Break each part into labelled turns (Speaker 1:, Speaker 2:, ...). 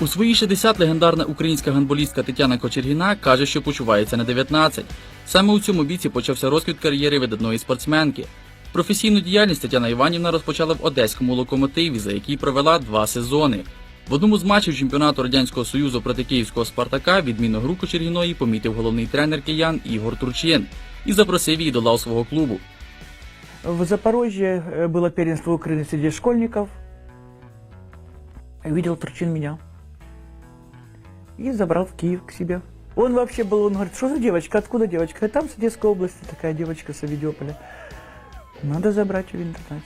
Speaker 1: У свої 60 легендарна українська гандболістка Тетяна Кочергіна каже, що почувається на 19. Саме у цьому віці почався розквіт кар'єри видатної спортсменки. Професійну діяльність Тетяна Іванівна розпочала в одеському локомотиві, за який провела два сезони. В одному з матчів чемпіонату Радянського Союзу проти київського Спартака відмінну гру Кочергіної помітив головний тренер киян Ігор Турчин і запросив її до лав свого клубу.
Speaker 2: В Запорожье э, было первенство Украины среди школьников. Видел Турчин меня. И забрал в Киев к себе. Он вообще был, он говорит, что за девочка, откуда девочка? «А Там с Одесской области такая девочка с Авидиополя. Надо забрать в интернат.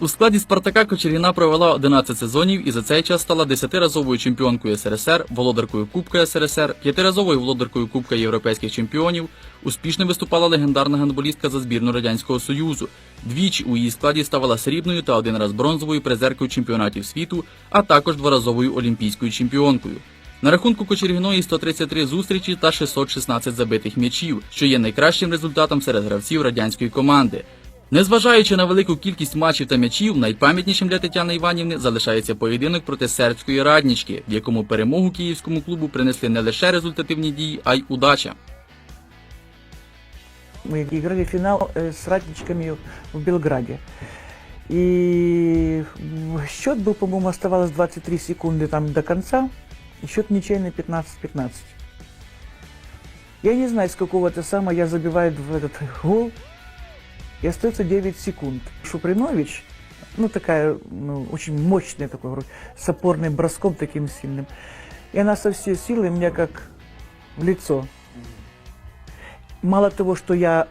Speaker 1: У складі Спартака Кочергіна провела 11 сезонів і за цей час стала десятиразовою чемпіонкою СРСР, володаркою Кубка СРСР, п'ятиразовою володаркою Кубка Європейських чемпіонів. Успішно виступала легендарна гандболістка за збірну Радянського Союзу. Двічі у її складі ставала срібною та один раз бронзовою призеркою чемпіонатів світу, а також дворазовою олімпійською чемпіонкою. На рахунку Кочергіної 133 зустрічі та 616 забитих м'ячів, що є найкращим результатом серед гравців радянської команди. Незважаючи на велику кількість матчів та м'ячів, найпам'ятнішим для Тетяни Іванівни залишається поєдинок проти сербської раднічки, в якому перемогу київському клубу принесли не лише результативні дії, а й удача.
Speaker 2: Мы играли финал э, с ратничками в Белграде. И м, счет был, по-моему, оставалось 23 секунды там до конца. И счет ничейный 15-15. Я не знаю, с какого-то самого я забиваю в этот гол. И остается 9 секунд. Шупринович, ну такая, ну, очень мощная такой, вроде, с опорным броском таким сильным. И она со всей силы мне как в лицо. Мало того, что я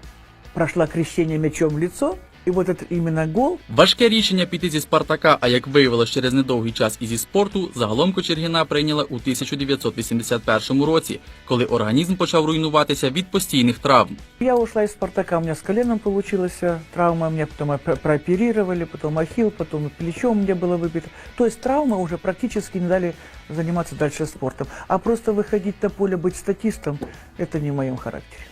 Speaker 2: прошла крещение мячом в лицо, и вот этот именно гол,
Speaker 1: Важке рішення піти зі Спартака, а як виявилось через недовгий час і зі спорту, загалом Кочергіна прийняла у 1981 році, коли організм почав руйнуватися від постійних травм.
Speaker 2: я ушла из «Спартака», у меня с коленом получилась э, травма, меня потом опе- прооперировали, потом ахилл, потом плечо у меня было выбито. То есть травмы уже практически не дали заниматься дальше спортом. А просто выходить на поле, быть статистом, это не в моем характере.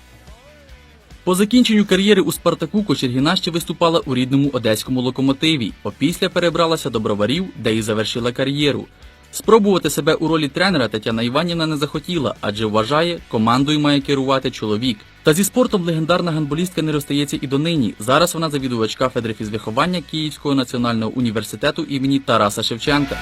Speaker 1: По закінченню кар'єри у Спартаку Кочергіна ще виступала у рідному одеському локомотиві. Опісля перебралася до броварів, де і завершила кар'єру. Спробувати себе у ролі тренера Тетяна Іванівна не захотіла, адже вважає, командою має керувати чоловік. Та зі спортом легендарна гандболістка не розстається і донині. Зараз вона завідувач кафедри фізвиховання Київського національного університету імені Тараса Шевченка.